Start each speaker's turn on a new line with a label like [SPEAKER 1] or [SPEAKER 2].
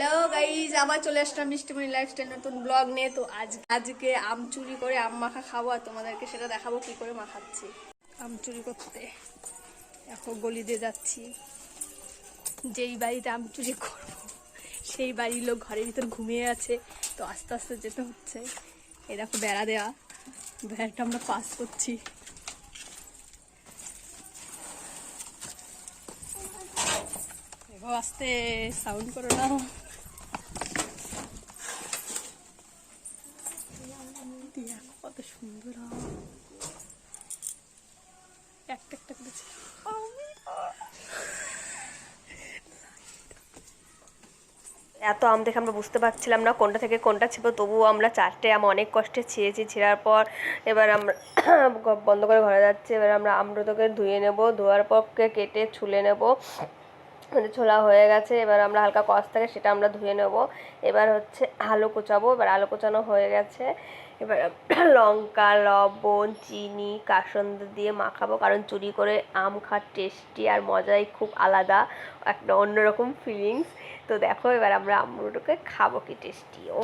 [SPEAKER 1] Hello guys আবার চলে আসলাম মিষ্টিমণি lifestyle নতুন ব্লগ নিয়ে। তো আজ আজকে আম চুরি করে আম মাখা খাব আর তোমাদেরকে সেটা দেখাবো কি করে মাখাচ্ছি। আম চুরি করতে। এখন গলি দিয়ে যাচ্ছি। যেই বাড়িতে আম চুরি করব, সেই বাড়ির লোক ঘরের ভিতর ঘুমিয়ে আছে। তো আস্তে আস্তে যেতে হচ্ছে। এই দেখো, বেড়া দেওয়া বেড়াটা আমরা পাস করছি। আস্তে সাউন্ড করো না দেখো কত সুন্দর
[SPEAKER 2] এত আম দেখে আমরা বুঝতে পারছিলাম না কোনটা থেকে কোনটা ছিল, তবুও আমরা চারটে আম অনেক কষ্টে ছিঁড়েছি। ছিঁড়ার পর এবার আমরা বন্ধ করে ঘরে যাচ্ছি। এবার আমরা আমরুতকে ধুয়ে নেব, ধোয়ার পর কেটে ছুলে নেব। আমাদের ছোলা হয়ে গেছে, এবার আমরা হালকা কষ থাকে সেটা আমরা ধুয়ে নেব। এবার হচ্ছে আলু কোচাবো, এবার আলু কোচানো হয়ে গেছে। এবার লঙ্কা, লবণ, চিনি, কাসন্দ দিয়ে মাখাবো, কারণ চুরি করে আম খাওয়ার টেস্টি আর মজাই খুব আলাদা, একটা অন্যরকম ফিলিংস তো দেখো, এবার আমরা আমরুটোকে খাব, কি টেস্টি ও